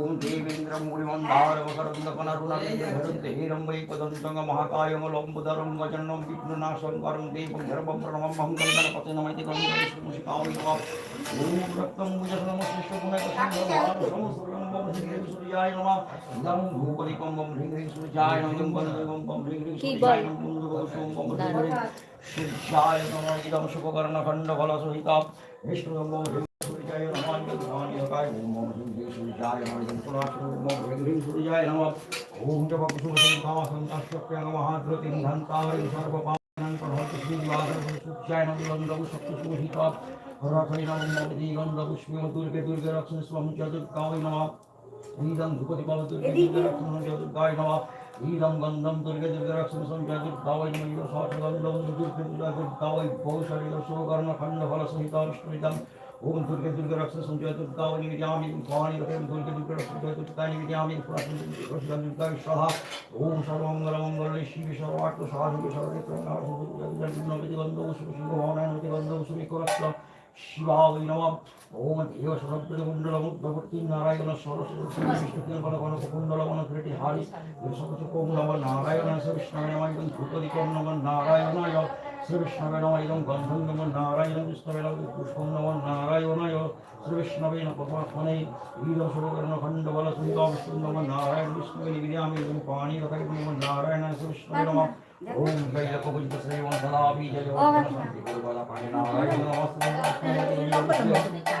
ఓం దేవేంద్రం ముడిమందారవకరుందకనరుణవిందధరుంతే హీరంబై పదంతంగ మహాకాయమలంబుదరం వజన్నం విష్ణునాశం వరం దేవం గర్భం ప్రణమం గంగణపతినమైతి గంగేశ్వముషికావిత ఓం రక్తం సూర్యాయ నమ ఇదం భూపదికం వం హ్రీం హ్రీం సూర్యాయ నమ ఇదం బంధువం వం హ్రీం హ్రీం సూర్యాయ నమ కుందుభవం వం హ్రీం హ్రీం సూర్యాయ నమ ఇదం శుభకర్ణఖండఫలసహితం విష్ణువం सूर्याय नमः धूमानियकाय ॐ मम सूर्य सूर्याय नमः पुरासुर मम वेदुहि सूर्याय नमः ॐ जप कुसुम संताम संताश्यप्य नमः धृतिं धन्तावरिं सर्वपापनं प्रणहति श्रीवादं सूर्याय नमः गन्धौ शक्तिशोषिता रखै नमः नदी गन्धपुष्पं दुर्गे दुर्गे रक्षण स्वं चतुर्गाय नमः ईदं भूपति भव दुर्गे दुर्गे रक्षण चतुर्गाय नमः ईदं गन्धं दुर्गे दुर्गे रक्षण स्वं चतुर्गाय नमः सौठ गन्धं दुर्गे दुर्गे रक्षण गाय बहु शरीर सो कर्ण खंड फल सहित विष्णुदं ओम सूर्य सूर्य रक्षस संजय दुर्गावली विद्यामि भवानी रक्षस दुर्गे सूर्य रक्षस संजय दुर्गावली विद्यामि पुरातन रक्षस दुर्गा विश्वाहा ओम सर्वमंगल मंगल शिव सर्वार्थ साधु सर्वे प्रणव सुदुर्गा विधि बंधु सुशिव भवानाय विधि बंधु सुमिको रक्षस शिवाय नमः ओम देव सरस्वती मंडलम भगवती नारायण सरस्वती विष्णु के बल केवल गण कुंडल मन हारी हारि सरस्वती कोम नमः नारायण सर्वविष्णवे नमः भूपति कोम नमः नारायण नमः श्रीविष्णवे नम इदं गन्धं नमो नारायण विष्णवे नमो पुष्पं नमो नारायणाय श्रीविष्णवे न पद्मात्मने वीरसुरकर्णखण्डबलसुन्दाविष्णुं नमो नारायण विष्णवे निविद्यामि इदं पाणिरकरि नमो नारायण श्रीविष्णवे नमः ॐ कैलकपुञ्जसेवं सदा बीजयो शान्तिपुरबलपाणिनारायण नमस्ते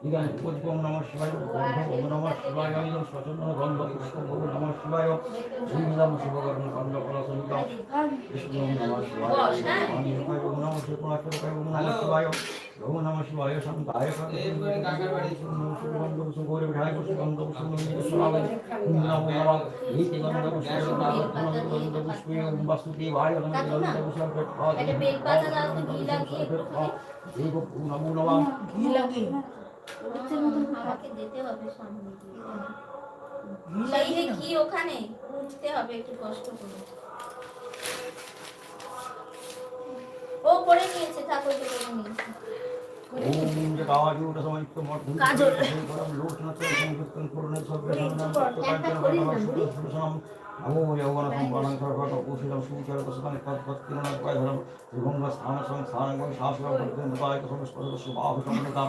পুষ্পম নম শিবায় গন্ধ নম শিবায় সচন্ন গন্ধ পুষ্পম নম শিবায় সুন্দরম শুভকর্ণ গন্ধ কলসলিকাম বিষ্ণু নম শিবায় ওম নম শিবায় ওম নম শিবায় ওম নম শিবায় শান্তায় নম শিবগন্ধ সুগৌরী বিধায় পুষ্পগন্ধ পুষ্পগন্ধ নম নম নীতি গন্ধ পুষ্পগন্ধ পুষ্পী ওম বাসুতি বায় গন্ধ গন্ধ পুষ্পগন্ধ এটা বেলপাতা দাও তো ঘি লাগিয়ে নমো নমঃ ঘি লাগিয়ে আমাকে যেতে হবে সামনে গিয়ে কি ওখানে উঠতে হবে একটু কষ্ট করে ও পড়ে নিয়েছে ঠাকুর পড়ে নিয়েছে কাজল নমো যৌবন সম্পাদন সর্বত কৌশিলম সুচর প্রসন্ন পদ্মতিরণ পায় ধরম ত্রিভঙ্গ স্থান সংস্থান সাহস ভক্তি মুদায়ক সংস্পর্শ শুভাভ সমন্নতাম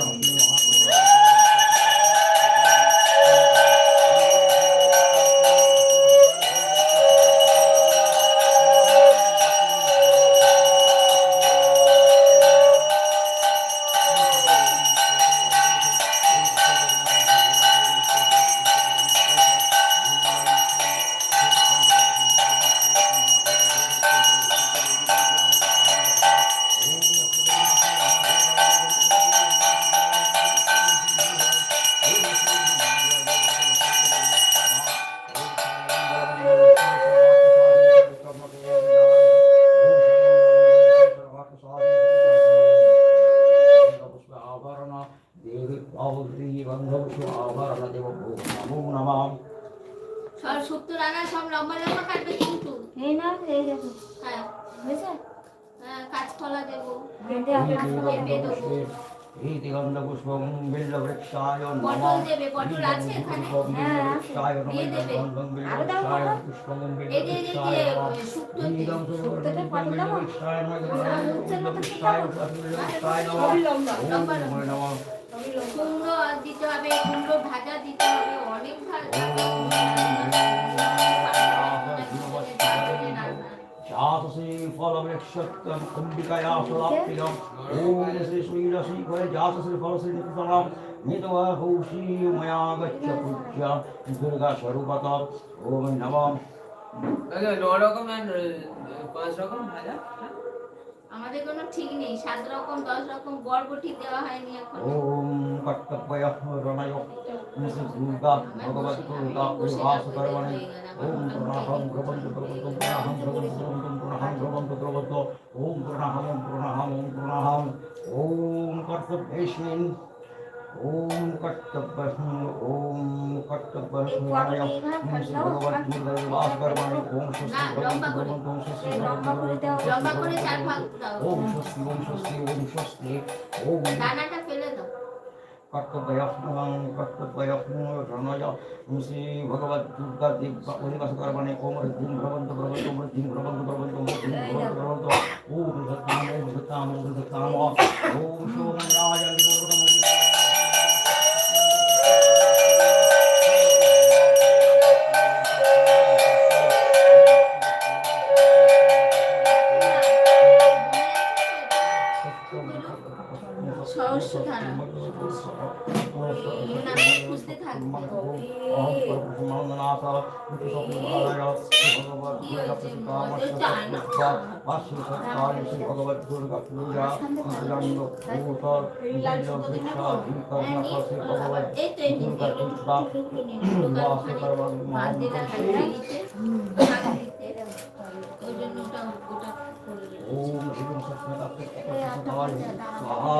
让我们往上。সব লম্বা লম্বা কাটবে কিন্তু। এই না এই দেখো। হ্যাঁ। হয়েছে? হ্যাঁ কাঁচকলা দেবো। পেঁপে দেবো। এখানে? হ্যাঁ, দিয়ে দেবে। কুমড়ো দিতে হবে কুমড়ো ভাজা দিতে হবে। অনেক ভালো जातसे फलवृक्षत्वम् अम्बिकया सदाप्तिदम् ॐ श्री श्रीरसी भय जातसे फलश्री नित्यतमां नितवाहौषी मया गच्छ पूज्य दुर्गा स्वरूपत ॐ नमः আচ্ছা, ন রকমের আহ, পাঁচ রকম ভাজা হ্যাঁ? আমাদের কোনো ঠিক নেই। ওম কর্তব্য রণায় দুর্গা ভগবত দুর্গা প্রভাস করবণে ওম প্রণাহম প্রবন্ত প্রবন্ত প্রণাহম ওম প্রণাহম প্রণাহম ওম প্রণাহম ओम कट्टभस्म ओम कट्टभस्माय भगवद्गुरुदेवास्करमाय ओम। स्वस्ति भगवन् ओम स्वस्ति ओम स्वस्ति ओम स्वस्ति ओम स्वस्ति ओम कर्तव्यस्म कर्तव्यस्म रणय श्री भगवद्दुर्गा दिवासकरमाणे ओम ऋद्धिं भवन्तु भवन्तु ओम ऋद्धिं भवन्तु भवन्तु ओम ऋद्धिं भवन्तु भवन्तु ओम ऋद्धताम ओम ऋद्धताम ओम ऋद्धताम ओम शोभनाय ওম শিবম সত্যনারায়ণ স্বাহা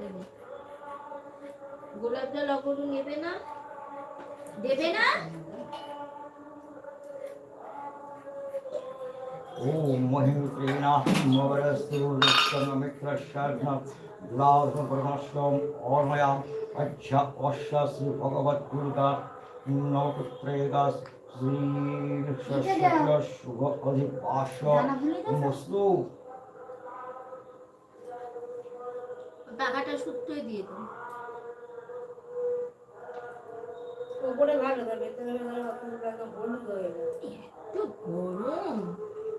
এই নে। গোলাপ জল অগরু নেবে না দেবে না ॐ महिन्द्रेणामित्रशर्धुलासपरमश्वम् ओर्मयाम् अच्छ अश्व श्री भगवद्दुर्गा नवपुत्रेगा श्रीशस्य शुभ টাকাটা সূত্রই দিয়ে দেন।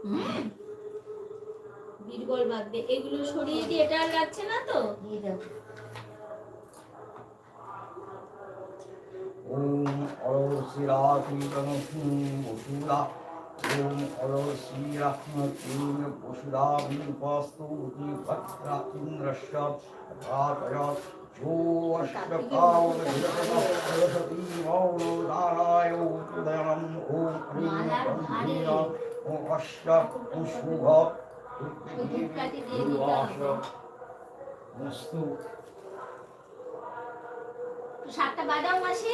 হ্যাঁ? বীরবল এগুলো সরিয়ে দিয়ে এটা আর লাগছে না তো? দিয়ে ওম ওসুরা भद्रा इन्द्रश्च प्रातया जो अष्टकावदति मौनो नाराय उदयनम् ॐ ह्रीं ब्रह्मीण ॐ अष्ट शुभ अस्तु সাতটা বাদাম মাসি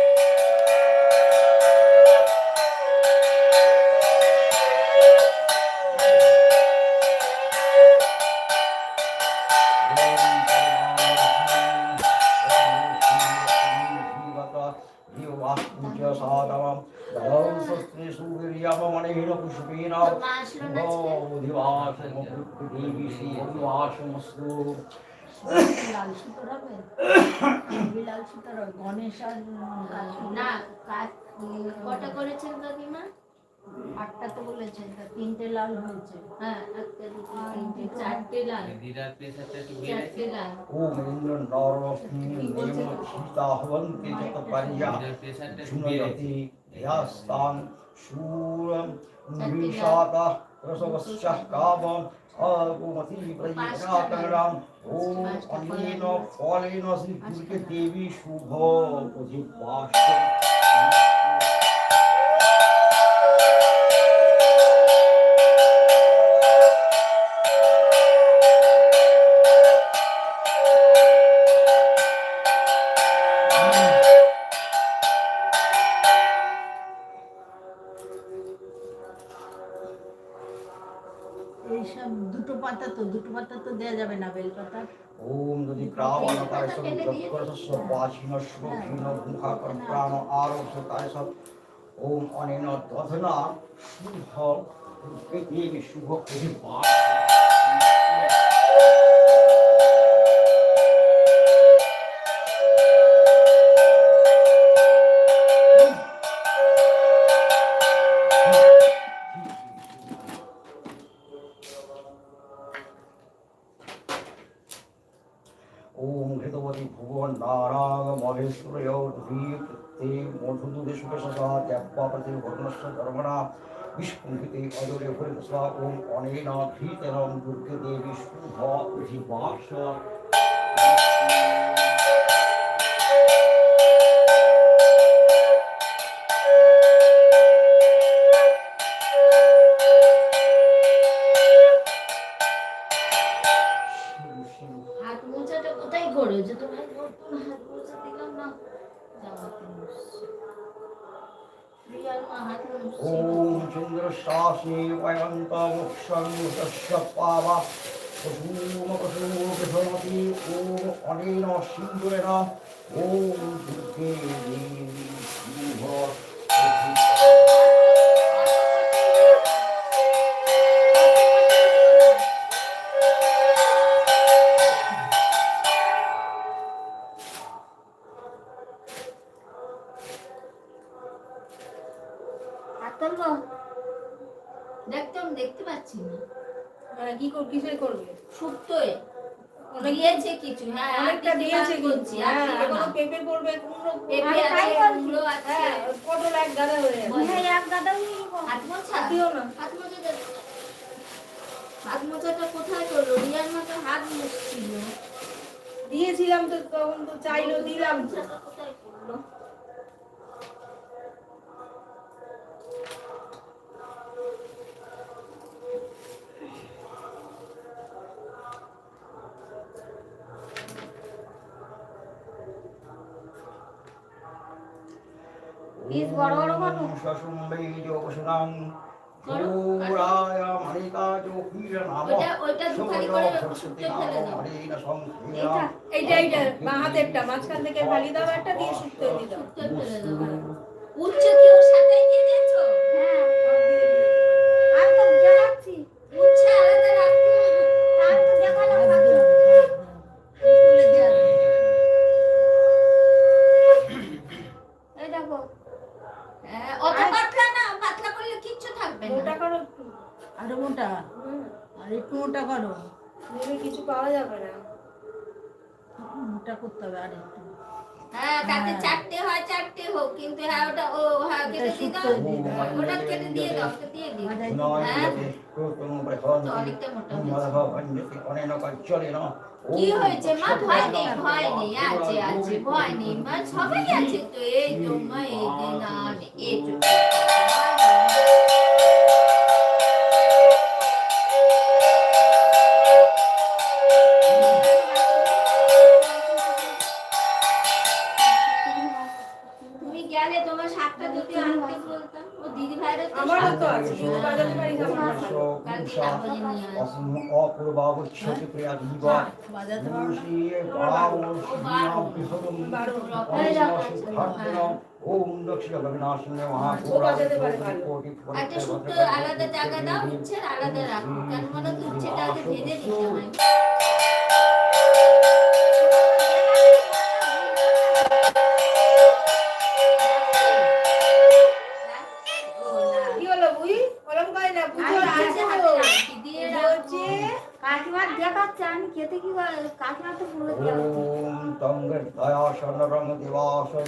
না কাজ কটা করেছেন কাকিমা আটটা তো বলেছেন তিনটে লাল হয়েছে হ্যাঁ একটা দুটো তিনটে চারটে লাল চারটে লাল ওম ইন্দ্র নর সীতা হবন্তি পারিয়া শুনয়তি ধ্যাস্তাং শূরম নিশাতা রসবস্যः কামম আগুমতি প্রতিঘাতরাম ওম অনেন ফলেন শ্রী দুর্গে দেবী এইসব দুটো পাতা তো দুটো পাতা তো দেওয়া যাবে না বেল পাতা। ওম যদি প্রাবণতায় বাচিন শ্লোকিন মুখাকর প্রাণ আরোগ্যতায় সব ওম অনেন দধনা শুভ শুভ पापते वर्णस्य कर्मणा विष्पुहिते अदुरे हरिस्वा ॐ अनेन भीतरं दुर्गदेवी शुभा अधिवाक्ष রিয়ার মা হাত মুছছে ওম চন্দ্রশাসনে বয়ন্ত মুক্ষং তস্য পাবা দেখতাম দেখতে পাচ্ছি না। মানে কি কর করবে? শুক্তোয়। দিয়েছে কিছু হ্যাঁ অনেকটা দিয়েছে করছি হ্যাঁ পেঁপে পড়বে কুমড়ো পেঁপে আছে কুমড়ো আছে। হ্যাঁ পটল এক গাদা হয়ে যাবে হ্যাঁ এক গাদা। হাত মোছা? দিও না। হাত মোজাটা হাত মোজাটা কোথায় করল? রিয়ার মা তো হাত মুছছিল। দিয়েছিলাম তো তখন তো চাইলো দিলাম তো। মোজাটা কোথায় করল পিস বড় বড় করো। শশুম্বৈ যোগসুনাং করো, পুরায় মণিকা যোগীর নাম ওইটা ওইটা দুখানি করে শুক্তোয় ফেলে দাও এইটা? এইটা এইটা বাঁ হাতেরটা মাঝখান থেকে ফালি দাও একটা দিয়ে শুকতে দিয়ে দাও শুক্তোয় ফেলে দাও। উচ্চ কি ওর সাথে দিয়ে দিয়েছ হ্যাঁ আমি তো জানাচ্ছি উচ্ছে আলাদা আরও মোটা হুম, আর একটু মোটা করো নইলে কিছু পাওয়া যাবে না। মোটা করতে হবে আর একটু। হ্যাঁ তাতে হ্যাঁ। চারটে হয় চারটে হোক কিন্তু হ্যাঁ ওটা ও হ্যাঁ কেটে দিয়ে দাও। ওটা কেটে দিয়ে দাও দিয়ে দিও হ্যাঁ। অনেকটা মোটা কি হয়েছে মা? ভয় নেই ভয় নেই আছে আছে ভয় নেই মা। সবাই আছে তো এই তো মা এই যে না এই ওম দক্ষিণ গগনাশনে ও বাজাতে পারে একটা শুক্তো আলাদা জায়গা দাও আলাদা রাখো। কেন মনে হচ্ছে উচ্ছেটা আগে ভেজে দিতে হয় কাকিমার দেখাচ্ছে আমি খেতে কি করে কাকিমার তো বলে ওম তঙ্গর্দয়া শরণরং দেবাসন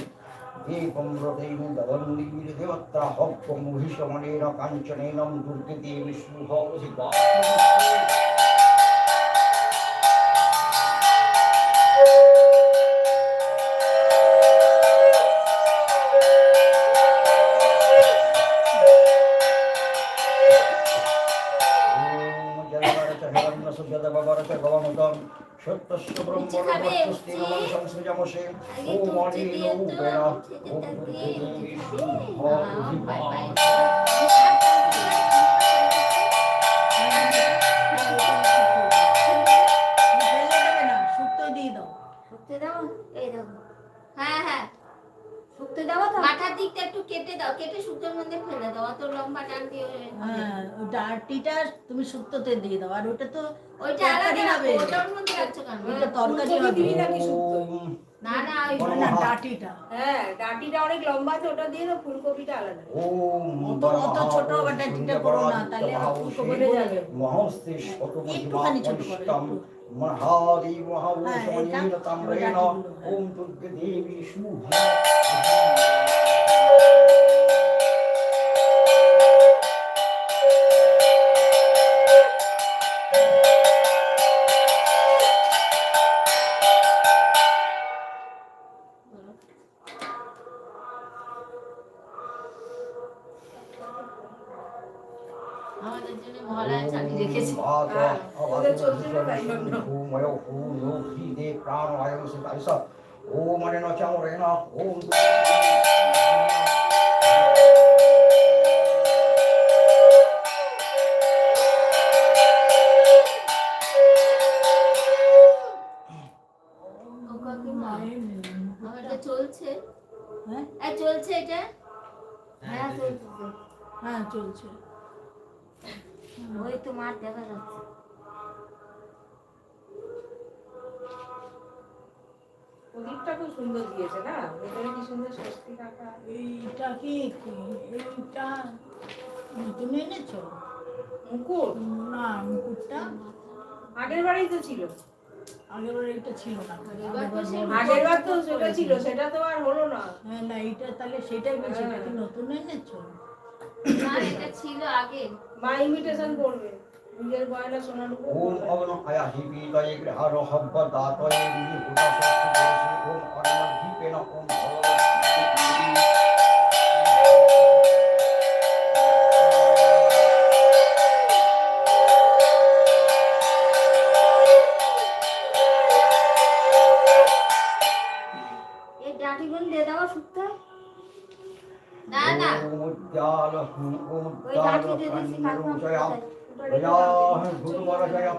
দীপম রতেন দদন্দীর দেবত্রা হব্বম মহিষমণেন কাঞ্চনেন দুর্গতি বিষ্ণুহ শিবা হিরণ্যস জলবরচ গবমতম সত্যস্য ব্রহ্মণস্তি নমঃ সংসৃজমসে ওম অনিল ওম দেবে হ্যাঁ হ্যাঁ দেবো তো মাথার দিকটা একটু কেটে দাও কেটে শুক্তোর মধ্যে ফেলে দাও অত লম্বা টান দিয়ে হ্যাঁ, ওটা আরটিটা তুমি শুক্তোতে দিয়ে দাও আর ওটা তো ওইটা আলাদা তরকারি হবে। ওটার মধ্যে রাখছো কেন ওটা তরকারি হবে দিবি নাকি শুক্তো না না ওই না ডাটিটা হ্যাঁ ডাটিটা অনেক লম্বা আছে ওটা দিয়ে দাও ফুলকপিটা আলাদা ওম অত- অত ছোট আবার ডাটিটা করো না, তাহলে আবার যাবে। মহস্তে একটুখানি ছোট করো। মহাদেব হ্যাঁ, ওই ডাটিগুলো, হ্যাঁ। ওম দুর্গে দেবী শুভ রেখেছে হ্যাঁ, ওদের চলছে না ওম ওম চলছে হ্যাঁ চলছে এটা হ্যাঁ হ্যাঁ চলছে ওই তো মার দেখা যাচ্ছে। প্রদীপটা খুব সুন্দর দিয়েছে না? ভেতরে কি সুন্দর স্বস্তি কাকা এইটা কি? এইটা নতুন এনেছো? মুকুট? না মুকুটটা আগের বারেই তো ছিল। আগের বার ছিল না। আগের বার তো সেটা ছিল সেটা তো আর হলো না। হ্যাঁ না এইটা তাহলে সেটাই বলছি এটা নতুন এনেছো? না এটা ছিল আগে। মা ইমিটেশন করবে। নিজের গয়না সোনার উপর। ওম অগ্ন আয়াহি বিদয়ে গ্রহার হব্ব দাতয়ে বিহি হুদাসস্তি দেশি ওম অন্ন দীপেন ওম ভগবতী উদ্যাল ওম ওই উদ্যাল ডাটি দিয়ে ॐ কাকিমা কন্যা কোথায়? প্রয়াহ ভূতমরজয়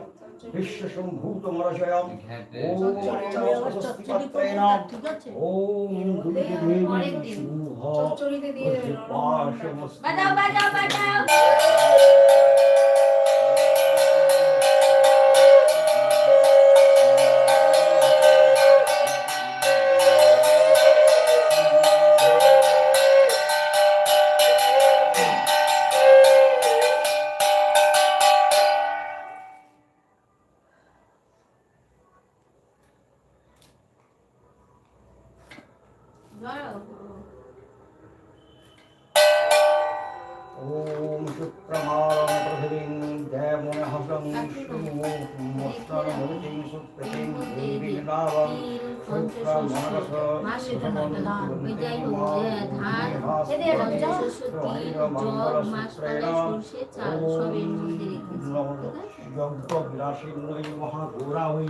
যজ্ঞবিলাসিন্নৈ মহাঘোরা হই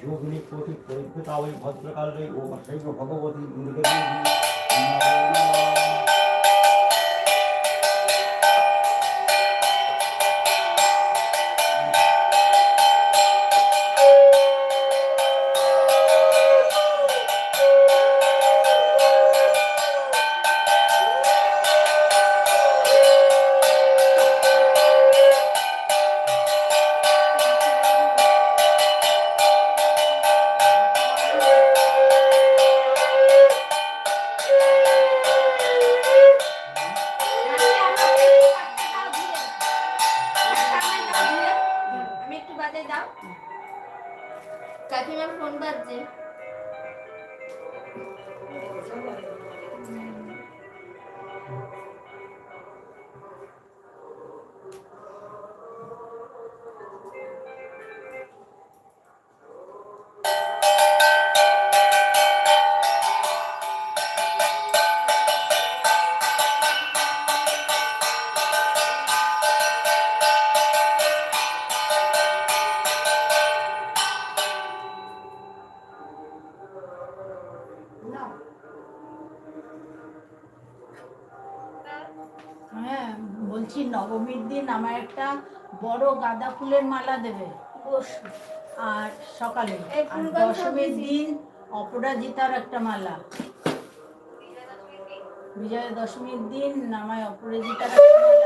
যোগিনী প্রতি পরিকৃতা হই ভদ্রকালে ও শৈব ভগবতী দুর্গদেবী দিন আমার একটা বড় গাঁদা ফুলের মালা দেবে। আর সকালে আর দশমীর দিন অপরাজিতার একটা মালা। বিজয়া দশমীর দিন নামায় অপরাজিতার একটা মালা।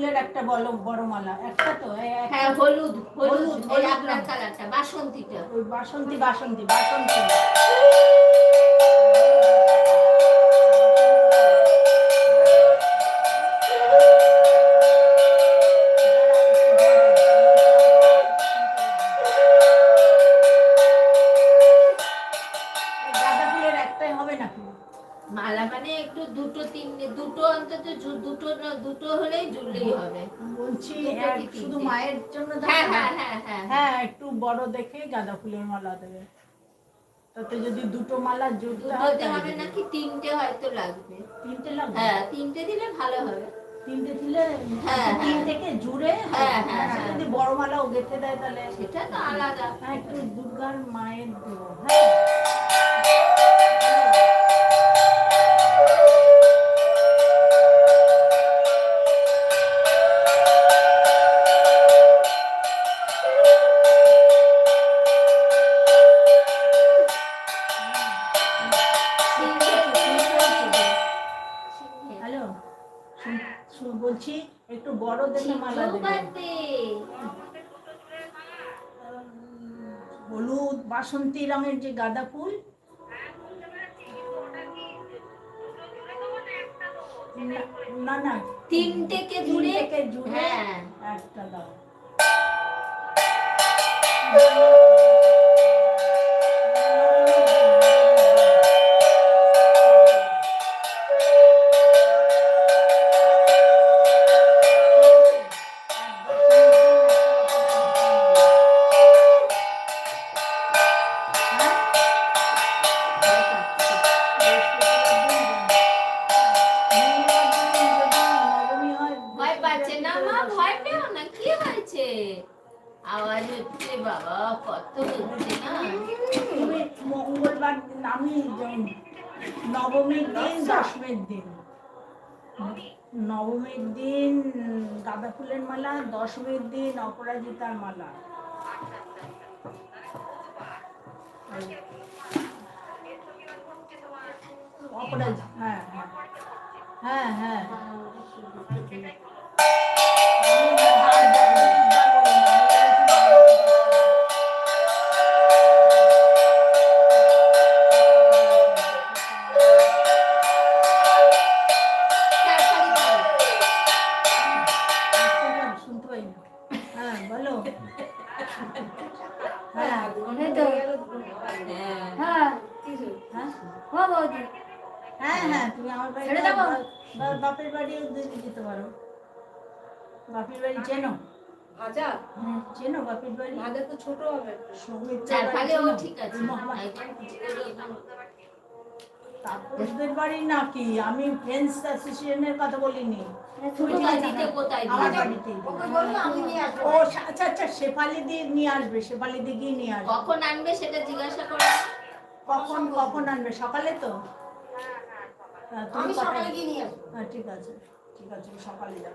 ফুলের একটা বলো বড় মালা। একটা তো হ্যাঁ হলুদ হলুদ হলুদ, কালারটা বাসন্তীটা। ওই বাসন্তী বাসন্তী বাসন্তী। দেখে গাঁদা ফুলের মালা দেবে। তাতে যদি দুটো মালা জুড়তে হয় হবে নাকি তিনটে হয়তো লাগবে। তিনটে লাগবে? হ্যাঁ তিনটে দিলে ভালো হবে। তিনটে দিলে হ্যাঁ, তিন হ্যাঁ। থেকে জুড়ে হ্যাঁ, হ্যাঁ, হ্যাঁ। যদি বড় মালাও গেঁথে দেয় তাহলে সেটা তো আলাদা। হ্যাঁ একটু দুর্গার মায়ের দেবো হ্যাঁ। বাসন্তী রঙের যে গাঁদা ফুল। না- না তিনটেকে জুড়ে? জুড়ে হ্যাঁ। একটা দাও। দিন। নবমীর দিন গাঁদা ফুলের মালা দশমীর দিন অপরাজিতার মালা। হ্যাঁ হ্যাঁ। হ্যাঁ হ্যাঁ। ছোট হবে একটু। চার বাড়ি ফালে ও ঠিক আছে মহা- একদম কিছু করে একদম তাপসদের বাড়ি নাকি আমি ফ্রেন্ডস অ্যাসোসিয়েশনের কথা বলিনি ও আচ্ছা আচ্ছা শেফালি দিয়ে নিয়ে আসবে শেফালি দিয়ে গিয়ে নিয়ে আসবে কখন আনবে সেটা জিজ্ঞাসা করে কখন কখন আনবে সকালে তো হ্যাঁ, তুমি আমি সকালে গিয়ে নিয়ে আসব হ্যাঁ ঠিক আছে ঠিক আছে সকালে যাব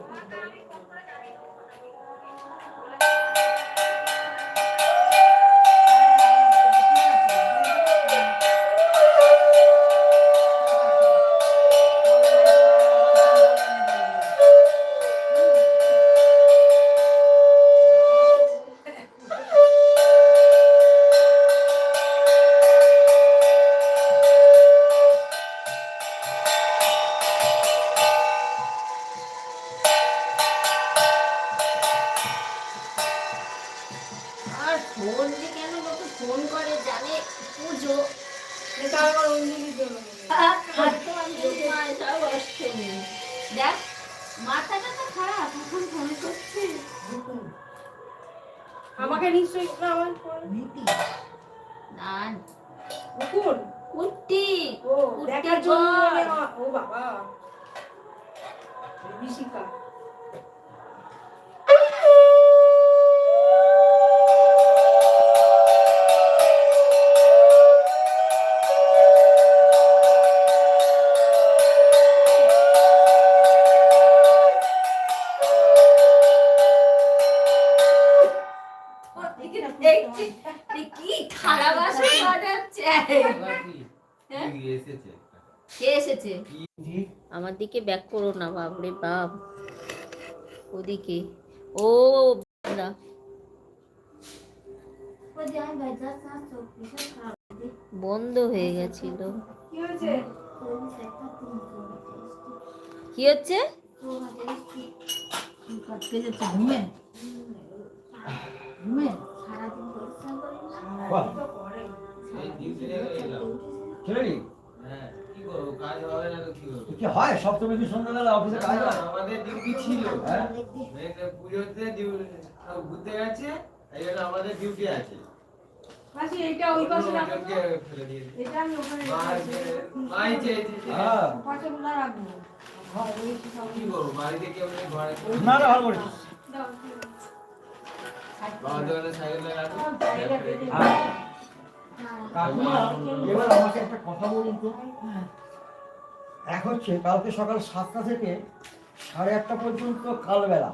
আমাকে নিশ্চয়ই আমার পরে- না মুকুল কুর্তি। ও দেখার জন্য ও বাবা। বিশিকা এসেছে আমার দিকে ব্যাক করো না বাপরে বাপ। ওদিকে। ও বন্ধ হয়ে গেছিল। কি হচ্ছে? সারাদিন কি করব? কাজ হবে না তো কি করব? কি হয়? সপ্তমী কি সন্ধ্যাবেলা অফিসে কাজ হয়? আমাদের ডিউটি ছিল। হ্যাঁ? পুজোতে ডিউটি ঘুরতে গেছে এই জন্য আমাদের ডিউটি আছে। মাসি এইটা ওই পাশে রাখো তো। ওজনকে ফেলে দিয়েছে এটা আমি ওখানে মা রেখে যে- দিয়েছি। মাই চেয়েছে হ্যাঁ। পাশে গুলো রাখব। ঘরে এসে সব কি করব? বাড়িতে কেউ নেই ঘরে না না ভালো করেছিস দাও। বাবা দোকানে সাইকেলে হ্যাঁ। এবার আমাকে একটা কথা বলুন তো। এক হচ্ছে, কালকে সকাল সাতটা থেকে সাড়ে আটটা পর্যন্ত কালবেলা।